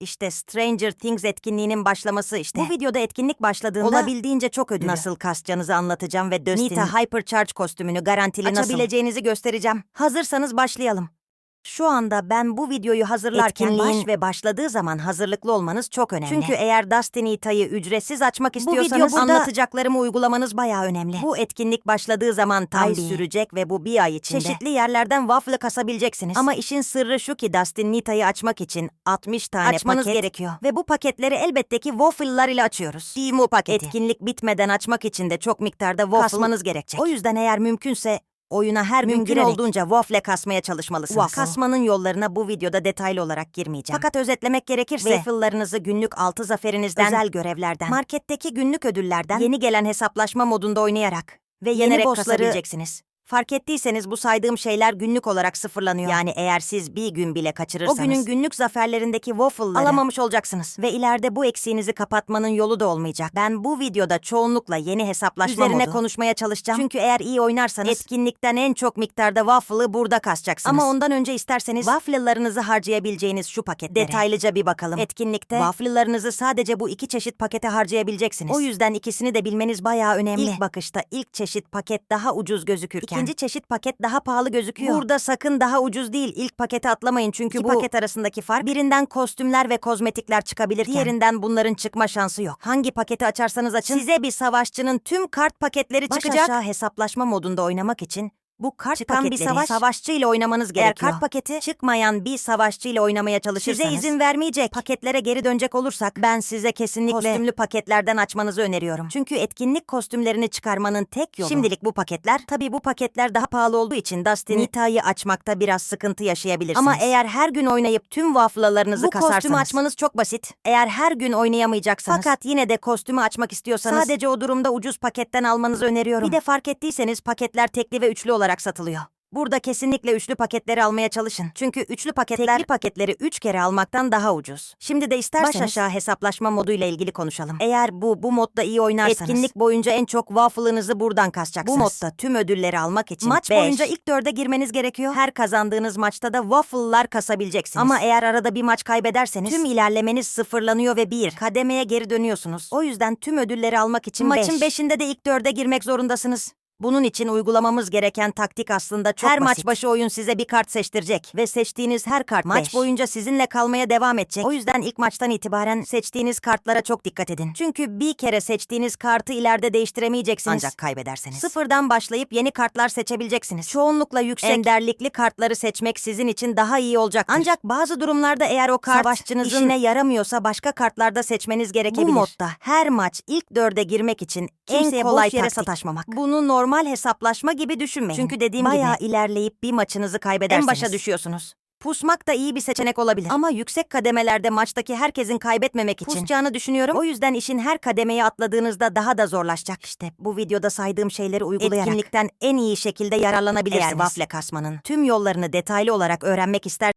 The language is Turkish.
İşte Stranger Things etkinliğinin başlaması işte. Bu videoda etkinlik başladığında olabildiğince çok ödüllü. Nasıl kasacağınızı anlatacağım ve Dustin Nita Hypercharge kostümünü garantili açabileceğinizi göstereceğim. Hazırsanız başlayalım. Şu anda ben bu videoyu hazırlarken Etkinliğin- baş ve başladığı zaman hazırlıklı olmanız çok önemli. Çünkü eğer Dustin Nita'yı ücretsiz açmak istiyorsanız video burada- anlatacaklarımı uygulamanız bayağı önemli. Bu etkinlik başladığı zaman tam Ay. sürecek ve bu bir ay içinde çeşitli yerlerden waffle kasabileceksiniz. Ama işin sırrı şu ki Dustin Nita'yı açmak için 60 tane Açmanız paket gerekiyor. Ve bu paketleri elbette ki waffle'lar ile açıyoruz. Dimu paketi. Etkinlik bitmeden açmak için de çok miktarda waffle kasmanız gerekecek. O yüzden eğer mümkünse oyuna her gün Mümkün girerek olduğunca waffle kasmaya çalışmalısınız. Waffle. Kasmanın yollarına bu videoda detaylı olarak girmeyeceğim. Fakat özetlemek gerekirse waffle'larınızı günlük altı zaferinizden, özel görevlerden, marketteki günlük ödüllerden, yeni gelen hesaplaşma modunda oynayarak ve yenerek bossları- kasabileceksiniz. Fark ettiyseniz bu saydığım şeyler günlük olarak sıfırlanıyor. Yani eğer siz bir gün bile kaçırırsanız o günün günlük zaferlerindeki waffle'ları alamamış olacaksınız. Ve ileride bu eksiğinizi kapatmanın yolu da olmayacak. Ben bu videoda çoğunlukla yeni hesaplaşma Üzerine modu konuşmaya çalışacağım. Çünkü eğer iyi oynarsanız etkinlikten en çok miktarda waffle'ı burada kasacaksınız. Ama ondan önce isterseniz waffle'larınızı harcayabileceğiniz şu paketlere detaylıca bir bakalım. Etkinlikte waffle'larınızı sadece bu iki çeşit pakete harcayabileceksiniz. O yüzden ikisini de bilmeniz bayağı önemli. İlk bakışta ilk çeşit paket daha ucuz gözükürken ikinci çeşit paket daha pahalı gözüküyor. Burada sakın daha ucuz değil. İlk pakete atlamayın çünkü İki bu paket arasındaki fark birinden kostümler ve kozmetikler çıkabilirken diğerinden bunların çıkma şansı yok. Hangi paketi açarsanız açın size bir savaşçının tüm kart paketleri Baş çıkacak. aşağı hesaplaşma modunda oynamak için bu kart Çıkan bir paketleri savaş- savaşçı ile oynamanız Eğer gerekiyor. kart paketi çıkmayan bir savaşçı ile oynamaya çalışırsanız size izin vermeyecek. Paketlere geri dönecek olursak ben size kesinlikle kostümlü paketlerden açmanızı öneriyorum. Çünkü etkinlik kostümlerini çıkarmanın tek yolu. Şimdilik bu paketler. Tabii bu paketler daha pahalı olduğu için Dustin Nita'yı açmakta biraz sıkıntı yaşayabilirsiniz. Ama eğer her gün oynayıp tüm waffle'larınızı Bu kasarsanız. kostümü açmanız çok basit. Eğer her gün oynayamayacaksanız. Fakat yine de kostümü açmak istiyorsanız. Sadece o durumda ucuz paketten almanızı öneriyorum. Bir de fark ettiyseniz paketler tekli ve üçlü olarak satılıyor. Burada kesinlikle üçlü paketleri almaya çalışın. Çünkü üçlü paketler tekli paketleri üç kere almaktan daha ucuz. Şimdi de isterseniz baş aşağı hesaplaşma moduyla ilgili konuşalım. Eğer bu bu modda iyi oynarsanız etkinlik boyunca en çok waffle'ınızı buradan kasacaksınız. Bu modda tüm ödülleri almak için maç beş, boyunca ilk dörde girmeniz gerekiyor. Her kazandığınız maçta da waffle'lar kasabileceksiniz. Ama eğer arada bir maç kaybederseniz tüm ilerlemeniz sıfırlanıyor ve bir kademeye geri dönüyorsunuz. O yüzden tüm ödülleri almak için maçın beş. beşinde de ilk dörde girmek zorundasınız. Bunun için uygulamamız gereken taktik aslında çok her basit. maç başı oyun size bir kart seçtirecek ve seçtiğiniz her kart maç Beş. boyunca sizinle kalmaya devam edecek. O yüzden ilk maçtan itibaren seçtiğiniz kartlara çok dikkat edin. Çünkü bir kere seçtiğiniz kartı ileride değiştiremeyeceksiniz. Ancak kaybederseniz. Sıfırdan başlayıp yeni kartlar seçebileceksiniz. Çoğunlukla yüksek enderlikli kartları seçmek sizin için daha iyi olacaktır. Ancak bazı durumlarda eğer o kart Savaşçınızın işine yaramıyorsa başka kartlarda seçmeniz gerekebilir. Bu modda her maç ilk dörde girmek için en kolay boş yere taktik. sataşmamak. Bunu normal hesaplaşma gibi düşünmeyin. Çünkü dediğim Bayağı gibi ilerleyip bir maçınızı kaybederseniz en başa düşüyorsunuz. Pusmak da iyi bir seçenek olabilir. Ama yüksek kademelerde maçtaki herkesin kaybetmemek için pusacağını düşünüyorum. O yüzden işin her kademeyi atladığınızda daha da zorlaşacak. İşte bu videoda saydığım şeyleri uygulayarak etkinlikten en iyi şekilde yararlanabilirsiniz. Eğer waffle kasmanın tüm yollarını detaylı olarak öğrenmek ister